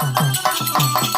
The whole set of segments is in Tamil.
வணக்கம் கன்னி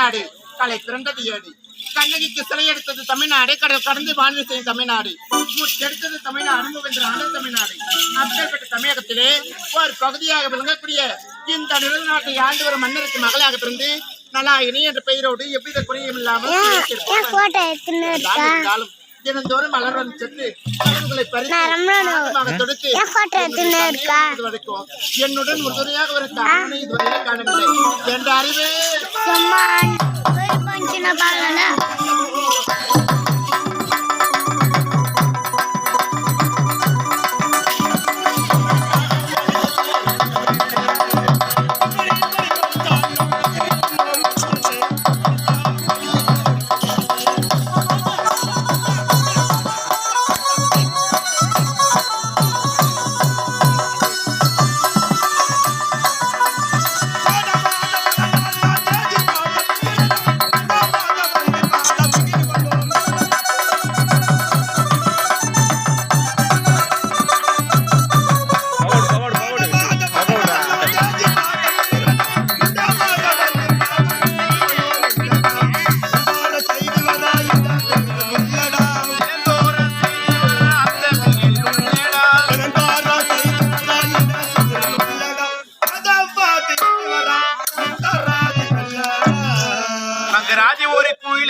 தமிழ்நாடு. கலை பிறந்தது ஏடு கண்ணகிக்கு சிலை எடுத்தது தமிழ்நாடு. கடல் கடந்து வாழ்வு செய்யும் தமிழ்நாடு. எடுத்தது தமிழ்நாடு. மூவென்ற ஆனந்த தமிழ்நாடு. அப்பேற்பட்ட தமிழகத்திலே ஒரு பகுதியாக விளங்கக்கூடிய இந்த நிலநாட்டை ஆண்டு வரும் மன்னருக்கு மகளாக பிறந்து நலாயினி என்ற பெயரோடு எவ்வித குறையும் இல்லாமல் தினந்தோறும் மலர்வன் சென்று மலர்களை. ஆழமாக தொடுத்து வரைக்கும் என்னுடன் உறுதுணையாக ஒரு தாமனை இதுவரை காணவில்லை. என்ற அறிவே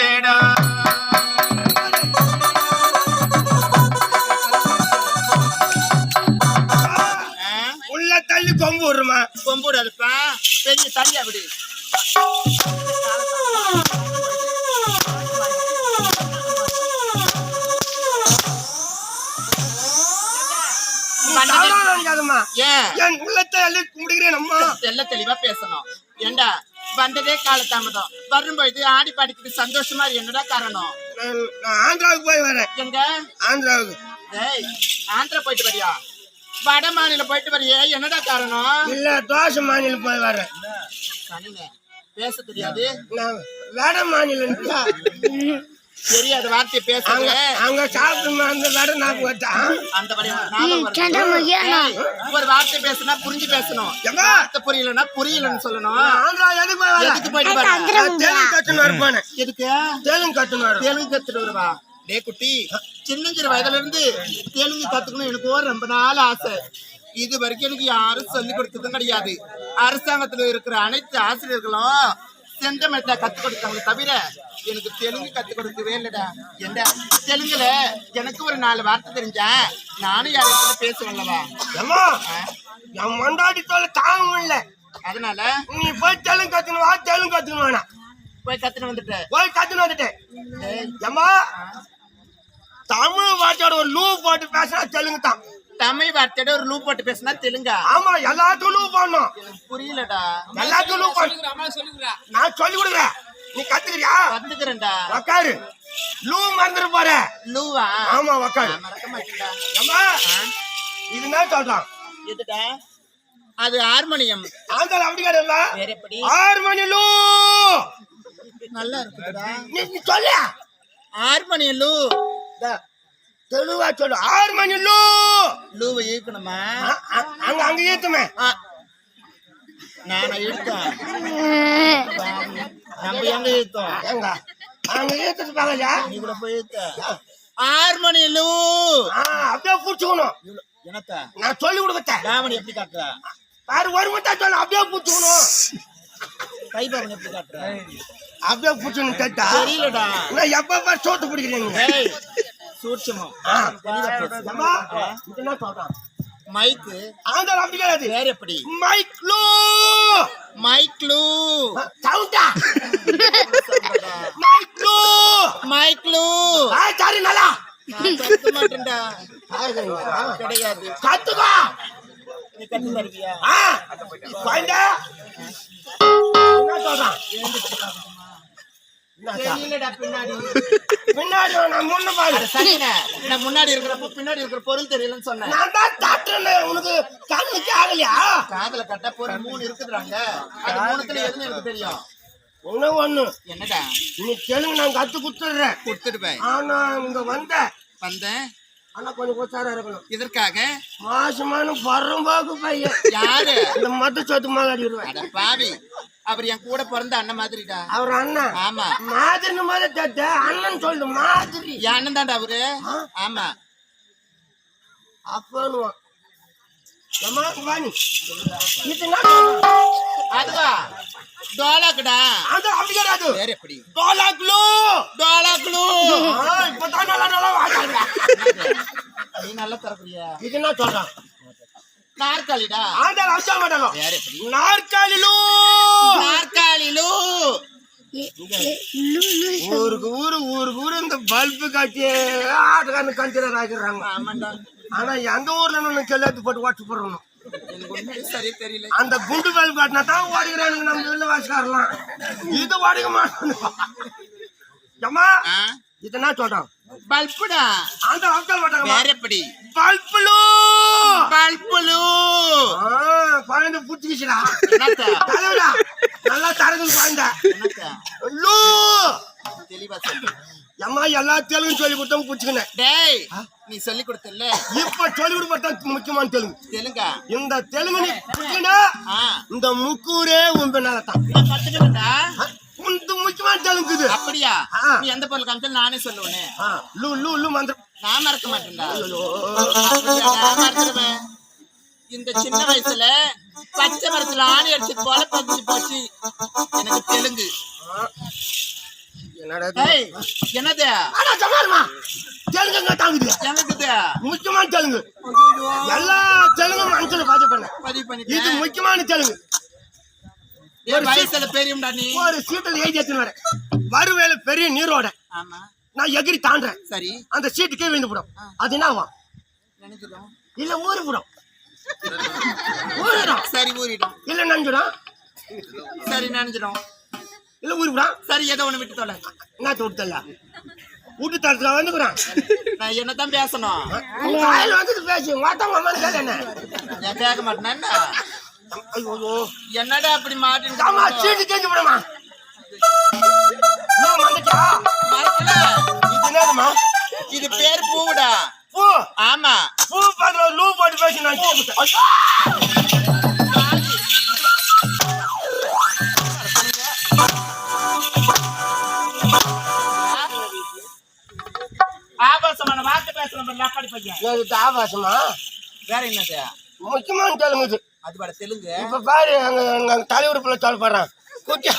குயிலேடா உள்ள தள்ளி கொம்பு விடுறமா கொம்பூர் அதுப்பா பெரிய தள்ளி அப்படி தவறான நினைக்காதம்மா. ஏன் உள்ளத்தை அள்ளி கும்பிடுகிறேன் அம்மா. தெல்ல தெளிவா பேசணும். ஏண்டா? வந்ததே காலதாமதம். வரும்பொழுது ஆடி பாடிக்கிட்டு சந்தோஷமா. என்னடா காரணம்? நான் ஆந்திராவுக்கு போய் வரேன். எங்க? ஆந்திராவுக்கு. டேய் ஆந்திரா போயிட்டு வரியா? வட மாநிலம் போயிட்டு வரியே என்னடா காரணம்? இல்ல தோசை மாநிலம் போய் வரேன். பேச தெரியாது. வட மாநிலம் தெரியாத பேசுறது அங்க சாப்பிட்டு அந்த நான் ஒரு வார்த்தை பேசுனா புரிஞ்சு பேசணும்? வார்த்தை புரியலன்னா புரியலன்னு சொல்லணும். எதுக்கு போயிட்டு எதுக்கு? தெலுங்கு வரேன் தெலுங்கு கத்துட்டு வருவா? டே குட்டி சின்னஞ்சிறு வயதுல இருந்து தெலுங்கு கத்துக்கணும் எனக்கு ஒரு ரொம்ப நாள் ஆசை. இது வரைக்கும் எனக்கு யாரும் சொல்லி கொடுத்ததும் கிடையாது. அரசாங்கத்துல இருக்கிற அனைத்து ஆசிரியர்களும் செந்தமிழ்ல கத்து கொடுத்தாங்க தவிர எனக்கு தெலுங்கு கத்து கொடுக்கவே இல்லடா. என்ன தெலுங்குல எனக்கு ஒரு நாலு வார்த்தை தெரிஞ்சா நானும் யாரும் பேசுவேன்லவா என் மண்டாடி தோலை தாங்க முடியல அதனால? நீ போய் தெலுங்கு கத்துன்னு வா தெலுங்கு கத்துன்னு போய் கத்துன்னு வந்துட்டேன் போய் கத்துன்னு வந்துட்டேன். ஏம்மா தமிழ் வார்த்தையோட ஒரு லூ போட்டு பேசினா தெலுங்கு தான். தமிழ் வார்த்தையோட ஒரு லூ போட்டு பேசினா தெலுங்கா? ஆமா எல்லாத்துக்கும் லூ போடணும் எனக்கு புரியலடா. எல்லாத்துக்கும் லூ போடணும் நான் சொல்லி கொடுக்குறேன். நீ கத்துக்கிறியா? கத்துக்கிறேன்டா. உக்காரு. லூ மறந்துட்டு போற. லூவா ஆமா உக்காரு. மறக்க மாட்டேன்டா. ஏம்மா இது என்ன சொல்றான். எதுடா? அது ஹார்மோனியம். ஆந்திரா அப்படி கிடையாது வேற எப்படி? மணி லூ நல்லா இருக்குதுடா. நீ சொல்லு. ஹார்மோனியம் லூ தெளிவா சொல்லு. ஆறு மணி லூ. லூவை இழுக்கணுமா? அங்க அங்க ஏத்துமே. நானா இழுத்தோம் நம்ம எங்க இழுத்தோம்? எங்க? அங்க ஏத்துட்டு பாக்கலையா நீ கூட போய் இழுத்த. ஹார்மோனியம் லூ. ஆ, அப்படியே புடிச்சுக்கணும். என்னத்தா? நான் சொல்லி கொடுக்கத்தேன் தாவணி எப்படி காட்டுற? பாரு ஒரு மட்டும் சொல்லு. அப்படியே புடிச்சுக்கணும். கை பாவனி எப்படி காட்டுற? அப்படியே புடிச்சுக்கணும் கேட்டா. தெரியலடா. நான் எப்ப சோத்து பிடிக்கிறீங்க சூட்சமம். மைக்கு. ஆந்திரா அப்படி கிடையாது வேற எப்படி? மைக் லூ மைக் லூ சவுண்டா! மைக் லூ மைக் லூ ஆ சரி நல்லா. நான் கத்த மாட்டேன்டா. கிடையாது. கத்துக்கோ! நீ கத்து தருவியா ஆ என்ன சொல்றான்? பின்னாடி. முன்னாடி இருக்கிறப்ப பின்னாடி இருக்கிற பொருள் தெரியலன்னு சொன்னேன். நான் தான் உனக்கு கண்ணுக்கு ஆகலையா காதுல கட்ட பொருள் மூணு இருக்குதுறாங்க. அது மூணுத்துல எதுன்னு எனக்கு தெரியும். ஒண்ணு ஒண்ணு. என்னடா? நீ தெலுங்கு நான் கத்து கொடுத்துடுறேன் கொடுத்துடுவேன். ஆனா இங்க வந்த வந்தேன். ஆனா கொஞ்சம் உச்சாரா இருக்கணும். இதற்காக மாசமான பரம்பாக்கு பையன். யாரு? இந்த மத்த சொத்து அட பாவி. அவர் என் கூட பிறந்த அண்ணன் மாதிரிடா. அவர் அண்ணன் ஆமா. மாதிரி மாதிரி அண்ணன் சொல்லு மாதிரி. என் அண்ணன் தான்டா அவரு. ஆமா. என்ன? அதுவா? டோலாக்குடா. அது அப்படி கிடையாது. வேற எப்படி. டோலாக்குலு ஆ, இப்பதான் நல்லா நல்லா. நீ நல்லா தரக்குறியா இது என்ன சொல்றான்? நாற்காலிடா. ஆண்டாள் மாட்டாங்க நாற்காலிலு? நாற்காலிலு. ஊருக்கு ஊரு ஊருக்கு ஊரு இந்த பல்பு காட்டி ஆட்டுக்காரனு ஆகிடுறாங்க ஆமாண்டா. ஆனா எந்த ஊர்ல நான் கெல்லாத்து போட்டு சரியா தெரியல. அந்த குண்டு பல்பு காட்டினா தான் ஓடிக்கிறானுங்க நம்ம வெளில வாசிக்காரலாம் இது ஓடிக்க மாட்டானு ஏம்மா ஆ? இது என்ன சொல்றான். பல்புடா? அந்த அவுத்தால் மாட்டாங்க வேற எப்படி பல்புலு. பல்புலு புடிச்சுக்கிச்சுடா என்னத்த? தலைவரா நல்லா குழந்தை என்னத்த? லூ. தெளிவா சொல்லு. அம்மா எல்லா தெலுங்கு சொல்லி கொடுத்தவங்க புடிச்சுக்கினேன் டேய் நீ சொல்லி கொடுத்தல இப்ப சொல்லி கொடுப்பா முக்கியமான தெலுங்கு. தெலுங்கா? இந்த தெலுங்கு நீ இந்த முக்கூரே உன் பின்னால தான் முக்கியமான தெலுங்கு இது அப்படியா. நீ எந்த பொருள் காமிச்சாலும் நானே சொல்லுவேனே. லூ லூ லூ மந்திரம். நான் மறக்க மாட்டேன்டா. இந்த சின்ன வயசுல பச்சை மரத்துல ஆணி அடிச்சது போல போச்சு. எனக்கு தெலுங்கு. என்னது? தெலுங்கு தாங்குது எனக்குது முக்கியமான தெலுங்கு. எல்லா தெலுங்கும் மனசுல பதிவு பண்ண பதிவு இது முக்கியமான தெலுங்கு. ஏய், வயசுல பெரியம்டா நீ. ஒரு சீட்டில் எழுதி வருவேல பெரிய நீரோட. ஆமா. நான் எகிரி தாண்டேன் சரி. அந்த சீட்டுக்கே விழுந்து போடும். அது என்னவா நினைக்கிறோம் இல்ல ஊறி போடும். ஊறிடும். சரி ஊறிடும். இல்ல நஞ்சிடும் சரி நினைஞ்சிடும். இல்ல ஊருக்குறான் சரி ஏதோ ஒண்ணு விட்டு தொலை. என்ன தொடுத்தல்ல வீட்டு தரத்துல வந்துக்கிறான். நான் என்னதான் பேசணும்? காலையில வந்துட்டு பேசி. கேட்க என்ன? கேட்க மாட்டேனா என்ன? ஐயோ. என்னடா அப்படி ஆமா சீட்டு விடுமா வந்துட்டா. மறக்கல. இது என்னதுமா இது பேர் பூவுடா. பூ. ஆமா. பூ பார்த்து லூ போட்டு பேசி நான்! ஆபாசமான வார்த்தை இது ஆபாசமா? வேற என்னது? முக்கியமான இது. அது பட தெலுங்கு. இப்ப பாரு அங்க அங்க அங்க தலைவருப்புல சொல்லப்படுறான் குட்டி.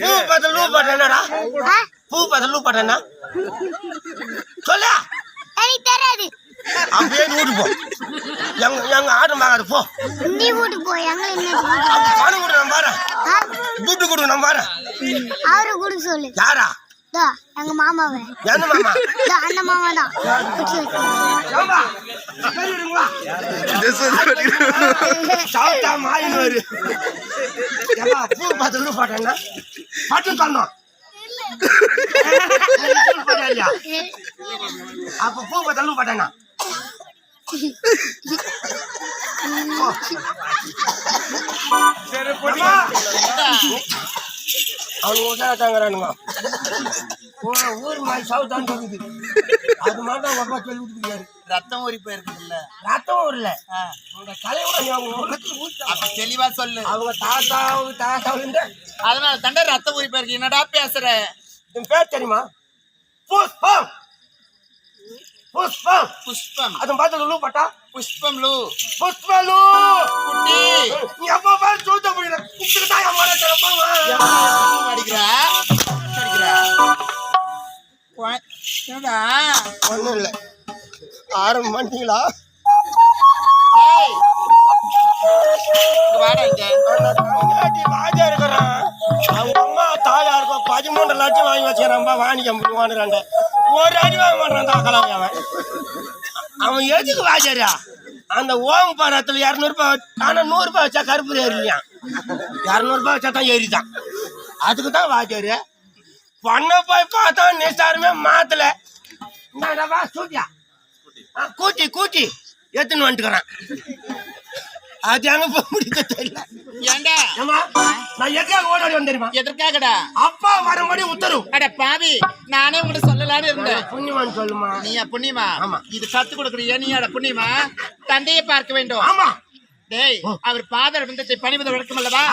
பூ பார்த்து லூ ஆ? பூ பார்த்து லூ போட்ட என்ன? சொல்ல. எனக்கு தெரியாது. அப்படியே வீட்டு போ. எங்க எங்க ஆட்டம் பார்க்காது போ. நீ எங்களை என்ன அப்ப பணம் கொடு நான் பாரு. ஆ? துட்டு கொடு நான் பாரு. அவரை கொடுக்க சொல்லு. யாரா? எங்க மாமாவை. என்ன மாமா? தோ அந்த மாமா தான். பட்டு தரணும். அப்ப பூ பார்த்து லூ போட்டேன்னா. ஏம்பா, அவனுங்க உஷாராத்தாங்கிறானுங்க. ஊர் மாதிரி சவுத்தான்னு சொல்லுது. அது மாதிரி தான் அப்பா சொல்லி விட்டுருக்காரு. ரத்தம் ஊறி போயிருக்குது இல்ல ரத்தம் ஊர்ல உங்க அப்ப தெளிவா சொல்லு. அவங்க தாத்தா அவங்க தாத்தாவுல அதனால தண்டை ரத்தம் ஊறி போயிருக்கு. என்னடா பேசுற? என் பேர் தெரியுமா? புஷ்பம். புஷ்பம். புஷ்பம். அதை பார்த்து லூ பட்டா. புஷ்பம் லூ. புஷ்பலு குட்டி. நீ எப்ப பாரு சூத்த முடியல குப்பிட்டு தான் மன திறப்பாங்க அடிக்கிற? என்னடா? ஒண்ணும் இல்ல ஆரம்பம் பண்ணிட்டீங்களா பதிமூன்று லட்சம் வாங்கி வச்சுக்கிறான்பா வாணிக்கம் வாங்குறாங்க. ஒரு அடி வாங்க மாட்டான் அவன். அவன் எதுக்கு வாஜாரியா அந்த ஓம் படத்துல இரநூறுபா ஆனா நூறுபா வச்சா கருப்பு ஏறிலையா இரநூறுபா வச்சா தான் ஏறிதான் அதுக்கு தான் வாஜாரு பொண்ண போய் பார்த்தா நிசாரமே மாத்தல. இந்தாடா சூட்டியா கூட்டி கூட்டி. எத்துன்னு வந்துட்டுக்கிறான். அது எங்க போக முடியுது தெரியல. ஏண்டா? நான் எதுக்காக ஓடாடி வந்தேன் தெரியுமா? எதற்காகடா? அப்பா வரும்படி உத்தரவு. அட பாவி நானே உங்கள்ட்ட சொல்லலாம்னு இருந்தேன். புண்ணியவான் சொல்லுமா? நீயா புண்ணியமா? ஆமா. இது கத்து கொடுக்குறியா நீயாட புண்ணியமா? தந்தையை பார்க்க வேண்டும். ஆமா. டேய் அவர் பாதர் விந்தத்தை பணிவது வழக்கம் அல்லவா?